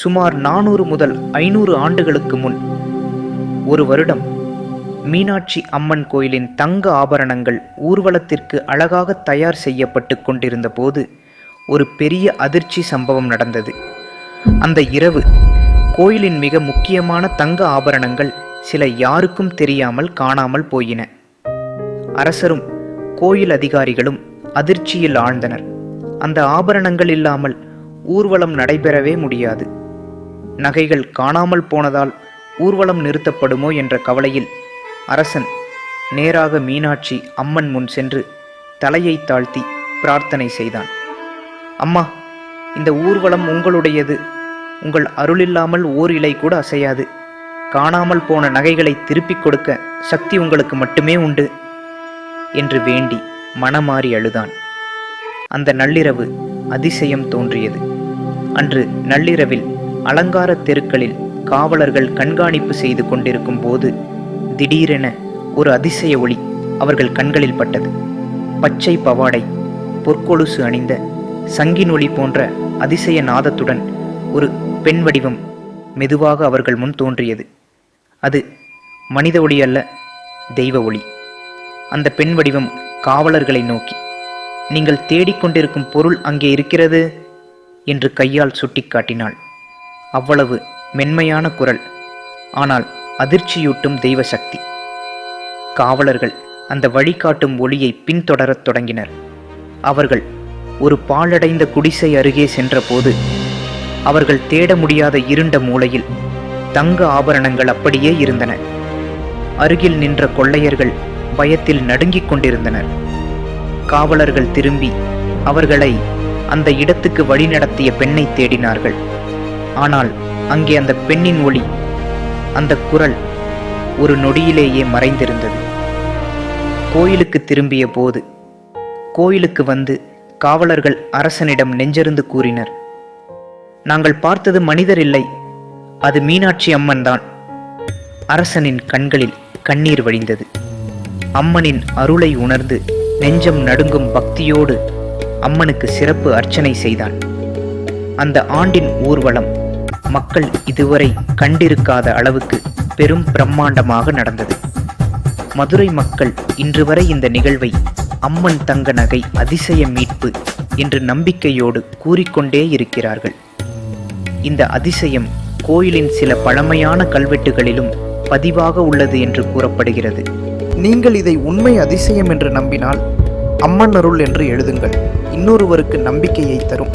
சுமார் நானூறு முதல் ஐநூறு ஆண்டுகளுக்கு முன். ஒரு வருடம் மீனாட்சி அம்மன் கோயிலின் தங்க ஆபரணங்கள் ஊர்வலத்திற்கு அழகாக தயார் செய்யப்பட்டு கொண்டிருந்த போது ஒரு பெரிய அதிர்ச்சி சம்பவம் நடந்தது. அந்த இரவு கோயிலின் மிக முக்கியமான தங்க ஆபரணங்கள் சில யாருக்கும் தெரியாமல் காணாமல் போயின. அரசரும் கோயில் அதிகாரிகளும் அதிர்ச்சியில் ஆழ்ந்தனர். அந்த ஆபரணங்கள் இல்லாமல் ஊர்வலம் நடைபெறவே முடியாது. நகைகள் காணாமல் போனதால் ஊர்வலம் நிறுத்தப்படுமோ என்ற கவலையில் அரசன் நேராக மீனாட்சி அம்மன் முன் சென்று தலையை தாழ்த்தி பிரார்த்தனை செய்தான். அம்மா இந்த ஊர்வலம் உங்களுடையது. உங்கள் அருளில்லாமல் ஓர் இலை கூட அசையாது. காணாமல் போன நகைகளை திருப்பிக் கொடுக்க சக்தி உங்களுக்கு மட்டுமே உண்டு என்று வேண்டி மனமாறி அழுதான். அந்த நள்ளிரவு அதிசயம் தோன்றியது. அன்று நள்ளிரவில் அலங்கார தெருக்களில் காவலர்கள் கண்காணிப்பு செய்து கொண்டிருக்கும் போது திடீரென ஒரு அதிசய ஒளி அவர்கள் கண்களில் பட்டது. பச்சை பவாடை பொற்கொலுசு அணிந்த சங்கின் ஒளி போன்ற அதிசய நாதத்துடன் ஒரு பெண் வடிவம் மெதுவாக அவர்கள் முன் தோன்றியது. அது மனித ஒளி அல்ல தெய்வ ஒளி. அந்த பெண் வடிவம் காவலர்களை நோக்கி நீங்கள் தேடிக்கொண்டிருக்கும் பொருள் அங்கே இருக்கிறது? என்று கையால் சுட்டிக்காட்டினாள். அவ்வளவு மென்மையான குரல். ஆனால் அதிர்ச்சியூட்டும் தெய்வ சக்தி. காவலர்கள் அந்த வழிகாட்டும் ஒளியை பின்தொடரத் தொடங்கினர். அவர்கள் ஒரு பாழடைந்த குடிசை அருகே சென்றபோது அவர்கள் தேட முடியாத இருண்ட மூலையில் தங்க ஆபரணங்கள் அப்படியே இருந்தன. அருகில் நின்ற கொள்ளையர்கள் பயத்தில் நடுங்கிக் கொண்டிருந்தனர். காவலர்கள் திரும்பி அவர்களை அந்த இடத்துக்கு வழிநடத்திய பெண்ணை தேடினார்கள். ஆனால் அங்கே அந்த பெண்ணின் ஒளி அந்த குரல் ஒரு நொடியிலேயே மறைந்திருந்தது. கோயிலுக்கு திரும்பிய போது கோயிலுக்கு வந்து காவலர்கள் அரசனிடம் நெஞ்சிருந்து கூறினர் நாங்கள் பார்த்தது மனிதர் இல்லை அது மீனாட்சி அம்மன் தான். அரசனின் கண்களில் கண்ணீர் வழிந்தது. அம்மனின் அருளை உணர்ந்து நெஞ்சம் நடுங்கும் பக்தியோடு அம்மனுக்கு சிறப்பு அர்ச்சனை செய்தான். அந்த ஆண்டின் ஊர்வலம் மக்கள் இதுவரை கண்டிருக்காத அளவுக்கு பெரும் பிரம்மாண்டமாக நடந்தது. மதுரை மக்கள் இன்று வரை இந்த நிகழ்வை அம்மன் தங்க நகை அதிசய மீட்பு என்று நம்பிக்கையோடு கூறிக்கொண்டே இருக்கிறார்கள். இந்த அதிசயம் கோயிலின் சில பழமையான கல்வெட்டுகளிலும் பதிவாக உள்ளது என்று கூறப்படுகிறது. நீங்கள் இதை உண்மை அதிசயம் என்று நம்பினால் அம்மன் அருள் என்று எழுதுங்கள். இன்னொருவருக்கு நம்பிக்கையை தரும்.